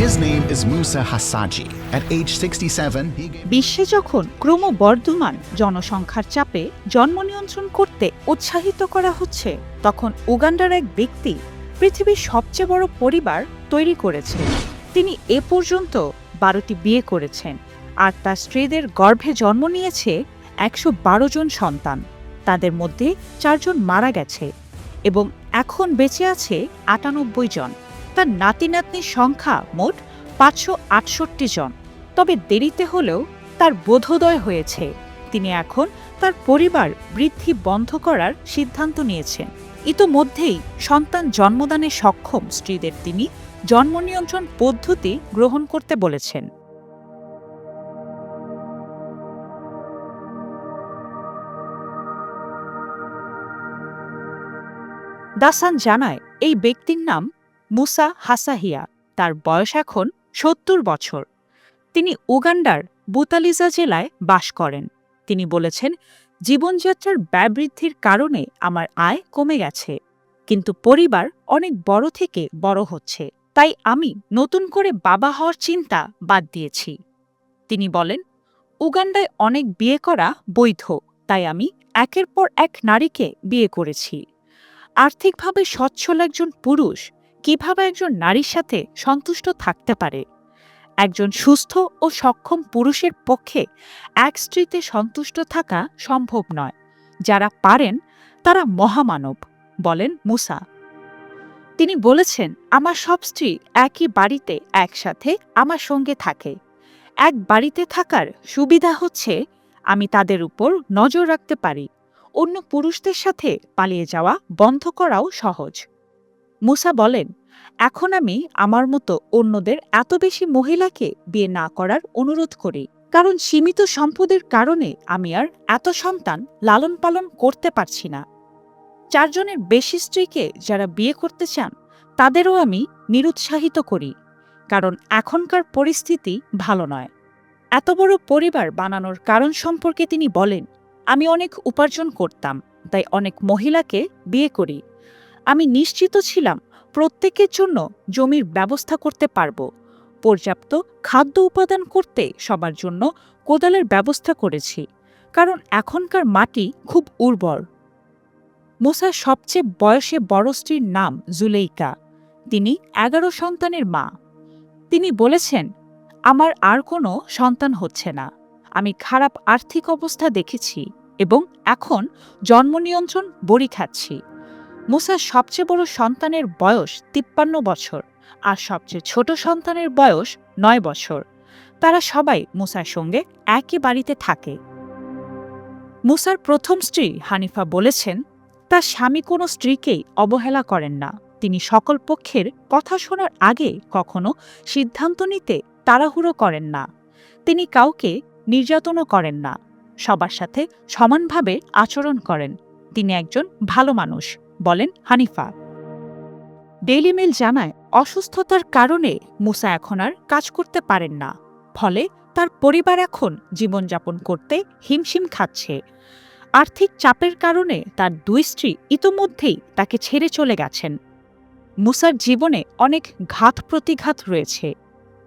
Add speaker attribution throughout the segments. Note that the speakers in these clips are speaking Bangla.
Speaker 1: His name is Musa Hassaji. At age 67, he gave
Speaker 2: বিশ্বে যখন ক্রমবর্ধমান জনসংখ্যার চাপে জন্ম নিয়ন্ত্রণ করতে উৎসাহিত করা হচ্ছে তখন উগান্ডার এক ব্যক্তি পৃথিবীর সবচেয়ে বড় পরিবার তৈরি করেছে। তিনি এ পর্যন্ত বারোটি বিয়ে করেছেন আর তার স্ত্রীদের গর্ভে জন্ম নিয়েছে একশো বারো জন সন্তান। তাদের মধ্যে চারজন মারা গেছে এবং এখন বেঁচে আছে আটানব্বই জন। তার নাতি নাতনির সংখ্যা মোট পাঁচশো আটষট্টি জন। তবে দেরিতে হলেও তার বোধোদয় হয়েছে। তিনি এখন তার পরিবার বৃদ্ধি বন্ধ করার সিদ্ধান্ত নিয়েছেন। ইতোমধ্যেই সন্তান জন্মদানে সক্ষম স্ত্রীদের তিনি জন্ম নিয়ন্ত্রণ পদ্ধতি গ্রহণ করতে বলেছেন। দাসান জানায়, এই ব্যক্তির নাম মুসা হাসাহিয়া, তার বয়স এখন সত্তর বছর। তিনি উগান্ডার বুতালিজা জেলায় বাস করেন। তিনি বলেছেন, জীবনযাত্রার ব্যয় বৃদ্ধির কারণে আমার আয় কমে গেছে, কিন্তু পরিবার অনেক বড় থেকে বড় হচ্ছে, তাই আমি নতুন করে বাবা হওয়ার চিন্তা বাদ দিয়েছি। তিনি বলেন, উগান্ডায় অনেক বিয়ে করা বৈধ, তাই আমি একের পর এক নারীকে বিয়ে করেছি। আর্থিকভাবে সচ্ছল একজন পুরুষ কীভাবে একজন নারীর সাথে সন্তুষ্ট থাকতে পারে? একজন সুস্থ ও সক্ষম পুরুষের পক্ষে এক স্ত্রীতে সন্তুষ্ট থাকা সম্ভব নয়। যারা পারেন, তারা মহামানব, বলেন মুসা। তিনি বলেছেন, আমার সব স্ত্রী একই বাড়িতে একসাথে আমার সঙ্গে থাকে। এক বাড়িতে থাকার সুবিধা হচ্ছে আমি তাদের উপর নজর রাখতে পারি। অন্য পুরুষদের সাথে পালিয়ে যাওয়া বন্ধ করাও সহজ। মুসা বলেন, এখন আমি আমার মতো অন্যদের এত বেশি মহিলাকে বিয়ে না করার অনুরোধ করি। কারণ সীমিত সম্পদের কারণে আমি আর এত সন্তান লালন পালন করতে পারছি না। চারজনের বেশি স্ত্রীকে যারা বিয়ে করতে চান, তাদেরও আমি নিরুৎসাহিত করি। কারণ এখনকার পরিস্থিতি ভালো নয়। এত বড় পরিবার বানানোর কারণ সম্পর্কে তিনি বলেন, আমি অনেক উপার্জন করতাম, তাই অনেক মহিলাকে বিয়ে করি। আমি নিশ্চিত ছিলাম প্রত্যেকের জন্য জমির ব্যবস্থা করতে পারব। পর্যাপ্ত খাদ্য উপাদান করতে সবার জন্য কোদালের ব্যবস্থা করেছি, কারণ এখনকার মাটি খুব উর্বর। মোসার সবচেয়ে বয়সে বড় স্ত্রীর নাম জুলেইকা। তিনি এগারো সন্তানের মা। তিনি বলেছেন, আমার আর কোনো সন্তান হচ্ছে না। আমি খারাপ আর্থিক অবস্থা দেখেছি এবং এখন জন্ম নিয়ন্ত্রণ বড়ি খাচ্ছি। মুসার সবচেয়ে বড় সন্তানের বয়স তিপ্পান্ন বছর আর সবচেয়ে ছোট সন্তানের বয়স নয় বছর। তারা সবাই মুসার সঙ্গে একই বাড়িতে থাকে। মুসার প্রথম স্ত্রী হানিফা বলেছেন, তার স্বামী কোনো স্ত্রীকেই অবহেলা করেন না। তিনি সকল পক্ষের কথা শোনার আগে কখনো সিদ্ধান্ত নিতে তাড়াহুড়ো করেন না। তিনি কাউকে নির্যাতনও করেন না। সবার সাথে সমানভাবে আচরণ করেন। তিনি একজন ভালো মানুষ। বলেন হানিফা। ডেইলি মেল জানায়, অসুস্থতার কারণে মুসা এখন আর কাজ করতে পারেন না। ফলে তার পরিবার এখন জীবনযাপন করতে হিমশিম খাচ্ছে। আর্থিক চাপের কারণে তার দুই স্ত্রী ইতোমধ্যেই তাকে ছেড়ে চলে গেছেন। মুসার জীবনে অনেক ঘাত প্রতিঘাত রয়েছে।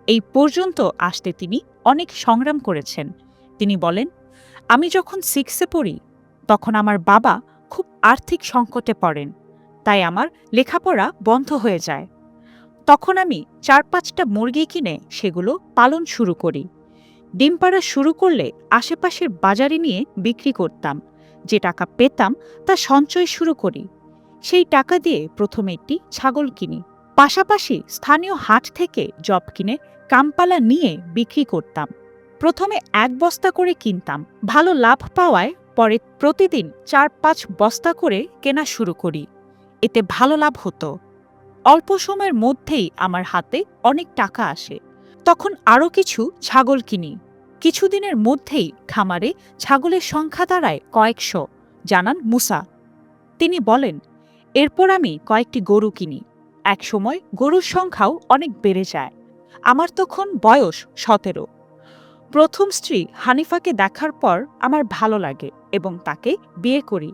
Speaker 2: এই পর্যন্ত আসতে তিনি অনেক সংগ্রাম করেছেন। তিনি বলেন, আমি যখন সিক্সে পড়ি, তখন আমার বাবা খুব আর্থিক সংকটে পড়েন, তাই আমার লেখাপড়া বন্ধ হয়ে যায়। তখন আমি চার পাঁচটা মুরগি কিনে সেগুলো পালন শুরু করি। ডিম পাড়া শুরু করলে আশেপাশের বাজারে নিয়ে বিক্রি করতাম। যে টাকা পেতাম তা সঞ্চয় শুরু করি। সেই টাকা দিয়ে প্রথমে একটি ছাগল কিনি। পাশাপাশি স্থানীয় হাট থেকে জব কিনে কামপালা নিয়ে বিক্রি করতাম। প্রথমে এক বস্তা করে কিনতাম। ভালো লাভ পাওয়ায় পরে প্রতিদিন চার পাঁচ বস্তা করে কেনা শুরু করি। এতে ভালো লাভ হতো। অল্প সময়ের মধ্যেই আমার হাতে অনেক টাকা আসে। তখন আরও কিছু ছাগল কিনি। কিছুদিনের মধ্যেই খামারে ছাগলের সংখ্যা দাঁড়ায় কয়েকশো, জানান মুসা। তিনি বলেন, এরপর আমি কয়েকটি গরু কিনি। একসময় গরুর সংখ্যাও অনেক বেড়ে যায়। আমার তখন বয়স সতেরো। প্রথম স্ত্রী হানিফাকে দেখার পর আমার ভালো লাগে। এবং তাকে বিয়ে করি।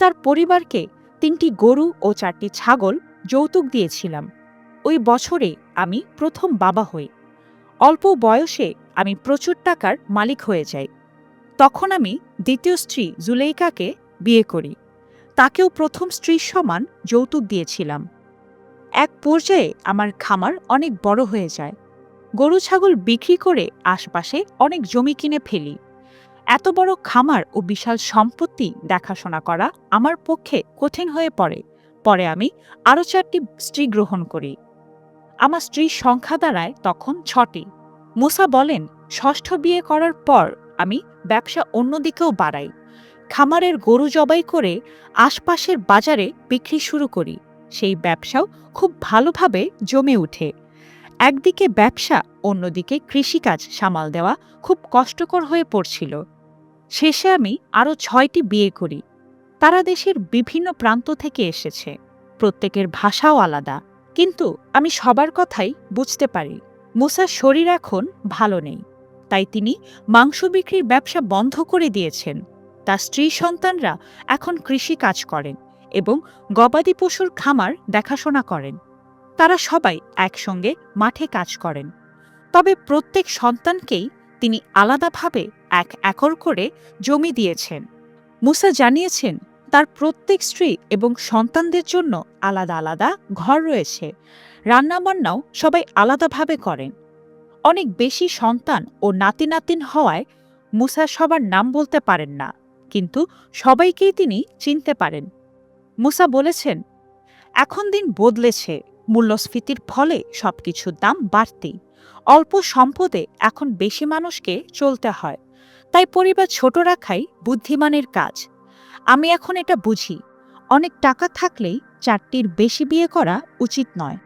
Speaker 2: তার পরিবারকে তিনটি গরু ও চারটি ছাগল যৌতুক দিয়েছিলাম। ওই বছরে আমি প্রথম বাবা হই। অল্প বয়সে আমি প্রচুর টাকার মালিক হয়ে যাই। তখন আমি দ্বিতীয় স্ত্রী জুলেইকাকে বিয়ে করি। তাকেও প্রথম স্ত্রীর সমান যৌতুক দিয়েছিলাম। এক পর্যায়ে আমার খামার অনেক বড় হয়ে যায়। গরু ছাগল বিক্রি করে আশপাশে অনেক জমি কিনে ফেলি। এত বড় খামার ও বিশাল সম্পত্তি দেখাশোনা করা আমার পক্ষে কঠিন হয়ে পড়ে। পরে আমি আরও চারটি স্ত্রী গ্রহণ করি। আমার স্ত্রীর সংখ্যা দাঁড়ায় তখন ছটি। মুসা বলেন, ষষ্ঠ বিয়ে করার পর আমি ব্যবসা অন্যদিকেও বাড়াই। খামারের গরু জবাই করে আশপাশের বাজারে বিক্রি শুরু করি। সেই ব্যবসাও খুব ভালোভাবে জমে ওঠে একদিকে ব্যবসা, অন্যদিকে কৃষিকাজ সামাল দেওয়া খুব কষ্টকর হয়ে পড়ছিল। শেষে আমি আরও ছয়টি বিয়ে করি। তারা দেশের বিভিন্ন প্রান্ত থেকে এসেছে। প্রত্যেকের ভাষাও আলাদা, কিন্তু আমি সবার কথাই বুঝতে পারি। মুসার শরীর এখন ভালো নেই, তাই তিনি মাংস বিক্রির ব্যবসা বন্ধ করে দিয়েছেন। তার স্ত্রী সন্তানরা এখন কৃষি কাজ করেন এবং গবাদি পশুর খামার দেখাশোনা করেন। তারা সবাই একসঙ্গে মাঠে কাজ করেন। তবে প্রত্যেক সন্তানকেই তিনি আলাদাভাবে এক একর করে জমি দিয়েছেন। মুসা জানিয়েছেন, তার প্রত্যেক স্ত্রী এবং সন্তানদের জন্য আলাদা আলাদা ঘর রয়েছে। রান্নাবান্নাও সবাই আলাদাভাবে করেন। অনেক বেশি সন্তান ও নাতি নাতিন হওয়ায় মুসা সবার নাম বলতে পারেন না, কিন্তু সবাইকেই তিনি চিনতে পারেন। মুসা বলেছেন, এখন দিন বদলেছে, মূল্যস্ফীতির ফলে সবকিছুর দাম বাড়তি অল্প সম্পদে এখন বেশি মানুষকে চলতে হয়। তাই পরিবার ছোট রাখাই বুদ্ধিমানের কাজ। আমি এখন এটা বুঝি, অনেক টাকা থাকলেই চারটির বেশি বিয়ে করা উচিত নয়।